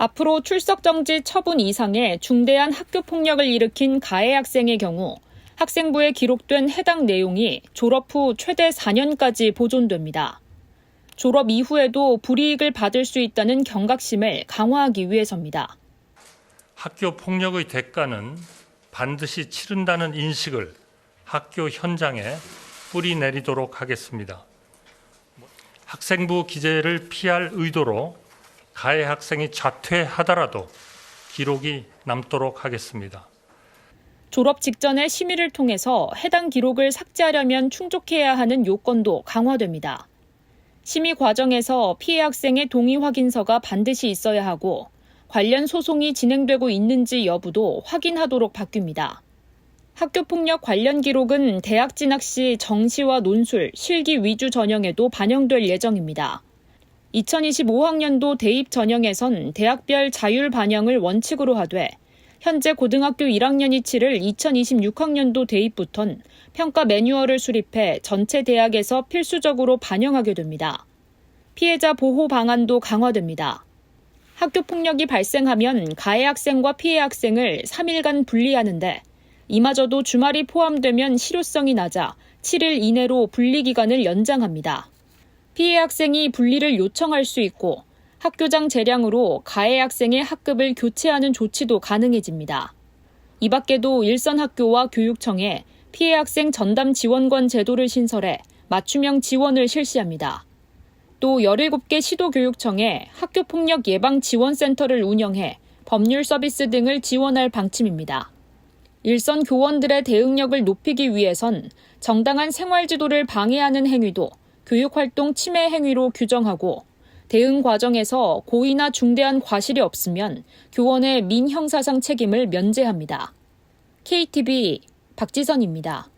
앞으로 출석 정지 처분 이상의 중대한 학교 폭력을 일으킨 가해 학생의 경우 학생부에 기록된 해당 내용이 졸업 후 최대 4년까지 보존됩니다. 졸업 이후에도 불이익을 받을 수 있다는 경각심을 강화하기 위해서입니다. 학교 폭력의 대가는 반드시 치른다는 인식을 학교 현장에 뿌리 내리도록 하겠습니다. 학생부 기재를 피할 의도로 가해 학생이 자퇴하더라도 기록이 남도록 하겠습니다. 졸업 직전에 심의를 통해서 해당 기록을 삭제하려면 충족해야 하는 요건도 강화됩니다. 심의 과정에서 피해 학생의 동의 확인서가 반드시 있어야 하고 관련 소송이 진행되고 있는지 여부도 확인하도록 바뀝니다. 학교폭력 관련 기록은 대학 진학 시 정시와 논술, 실기 위주 전형에도 반영될 예정입니다. 2025학년도 대입 전형에선 대학별 자율 반영을 원칙으로 하되 현재 고등학교 1학년이 치를 2026학년도 대입부턴 평가 매뉴얼을 수립해 전체 대학에서 필수적으로 반영하게 됩니다. 피해자 보호 방안도 강화됩니다. 학교 폭력이 발생하면 가해 학생과 피해 학생을 3일간 분리하는데 이마저도 주말이 포함되면 실효성이 낮아 7일 이내로 분리 기간을 연장합니다. 피해 학생이 분리를 요청할 수 있고 학교장 재량으로 가해 학생의 학급을 교체하는 조치도 가능해집니다. 이 밖에도 일선 학교와 교육청에 피해 학생 전담 지원관 제도를 신설해 맞춤형 지원을 실시합니다. 또 17개 시도교육청에 학교폭력 예방 지원센터를 운영해 법률 서비스 등을 지원할 방침입니다. 일선 교원들의 대응력을 높이기 위해선 정당한 생활 지도를 방해하는 행위도 교육활동 침해 행위로 규정하고 대응 과정에서 고의나 중대한 과실이 없으면 교원의 민형사상 책임을 면제합니다. KTV 박지선입니다.